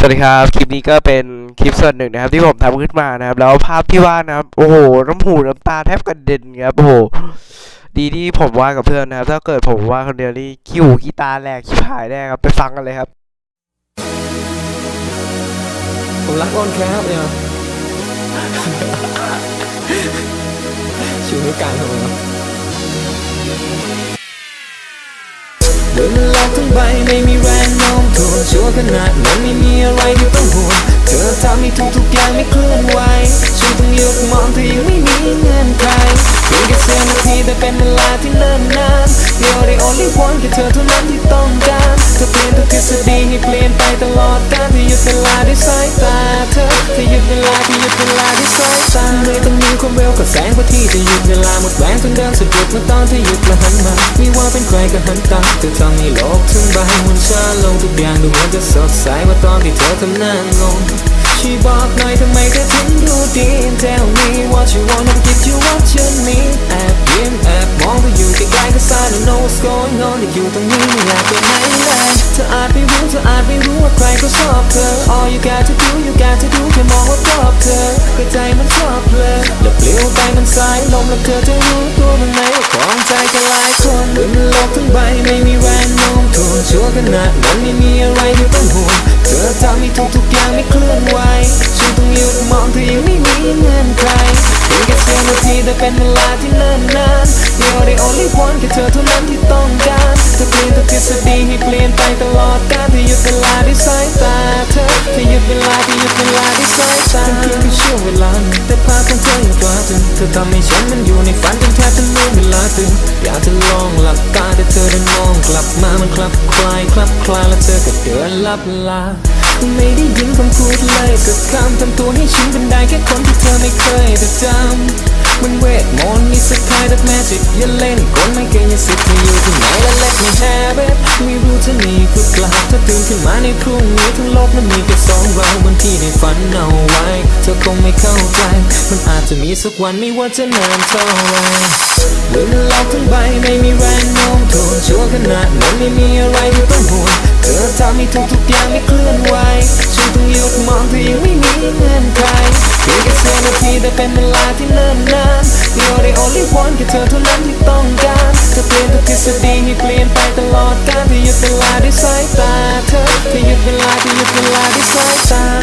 สวัสดีครับ คลิปนี้ก็เป็นคลิปส่วนหนึ่งนะครับ ที่ผมทำขึ้นมานะครับ แล้วภาพที่วาดนะครับ โอ้โห น้ำหูน้ำตาแทบกระเด็นครับ โอ้โห ดีที่ผมวาดกับเพื่อนนะครับ ถ้าเกิดผมวาดคนเดียวนี่ขี้หูขี้ตาแหลกชิบหายแน่ครับ ไปฟังกันเลยครับ ผมรักอ้อนแคบเนี่ยชูนิ้วกลางทำไมวะเดินมันล็อกทั้งใบไม่ อะไรที่ต้องห่วงเธอทำให้ทุกทุกๆอย่างไม่เคลื่อนไหวฉันต้องยกมองเธอยังไม่มีเงื่อนไขเพียงแค่เสี้ยวนาทีแต่เป็นเวลาที่เนิ่นนาน You're the only one แค่เธอเท่านั้นที่ต้องการเธอเปลี่ยนทุกทฤษฎีให้เปลี่ยนไปตลอดกาลที่หยุดเวลาด้วยสายตาเธอที่หยุดเวลาที่หยุดเวลาด้วยสายตา ความเร็วกับแสงพระที่จะหยุดเวลาหมดแรงจนเดินสะดุดเมื่อตอนที่หยุดและหันมาไม่ว่าเป็นใครก็หันตาเธอทำให้โลกทั้งใบหมุนช้าลงทุกอย่างดูเหมือนจะสดใสเมื่อตอนที่เธอทำหน้างงช่วยบอกหน่อยทำไมเธอถึงดูดี Tell me what you want and give you what you need แอบยิ้มแอบมองเธออยู่ใกล้ๆก็ I don't know what's going on แต่อยู่ตรงนี้ไม่อยากไปไหนเลยเธออาจไม่รู้เธออาจไม่รู้ว่าใครก็ชอบเธอ All you got to do you got to do แค่มองว่าชอบเธอก็ใจ วเปลี่ยวไปมันสายลมแล้วเธอจะรู้ตัวมันไหมว่าของใจกันหลายคนบนโลกทั้งใบไม่มีแรงโน้มถ่วงชั่วขนาดนั้นไม่มีอะไรที่ต้องห่วงเธอทำให้ทุกทุกๆอย่างไม่เคลื่อนไหวฉันต้องหยุดมองเธอยังไม่มีเงื่อนไขเพียงแค่เสี้ยวนาทีแต่เป็นเวลาที่เนิ่นนาน You're the only one แค่เธอเท่านั้นที่ต้องการเธอเปลี่ยนทุกทฤษฎีให้เปลี่ยนไปตลอดกาล เธอทำให้ฉันมันอยู่ในฝันจนแทบจะลืมเวลาตื่นอยากจะลองหลับตาแต่เธอได้มองกลับมามันคลับคลายคลับคลายแล้วเธอก็เดินลับลาไม่ได้ยินคำพูดเลยกับคำทำตัวให้ฉันเป็นได้แค่คนที่เธอไม่เคยจะจำ มันเวทมนต์มีสกคายดับแมจิกอย่าเล่นกลไม่เกยอย่าสิทธิ์อยู่ที่ไหนและ let me have it ไม่รู้จะมีคือกลับถ้าตื่นขึ้นมาในพรุ่งนี้ทั้งโลกนั้นมีแค่สองเราเหมือนที่ได้ฝันเอาไว้ เธอคงไม่เข้าใจ มันอาจจะมีสักวันไม่ว่าจะนานเท่าไหรบนโลกทั้งใบไม่มีแรงโน้มถ่วงชั่วขนาดนั้นไม่มีอะไรที่ต้องห่วง อทำให้ทุกทุกๆอย่างไม่เคลื่อนไหวฉันต้องหยุดมองเธอยังไม่มีเงื่อนไขเพียงแค่เสี้ยวนาทีแต่เป็นเวลาที่เนิ่นนาน You're the only one แค่เธอเท่านั้นที่ต้องการเธอเปลี่ยนทุกทฤษฎีให้เปลี่ยนไปตลอดกาลที่หยุดเวลาด้วยสายตาเธอที่หยุดเวลาที่หยุดเวลาด้วยสายตา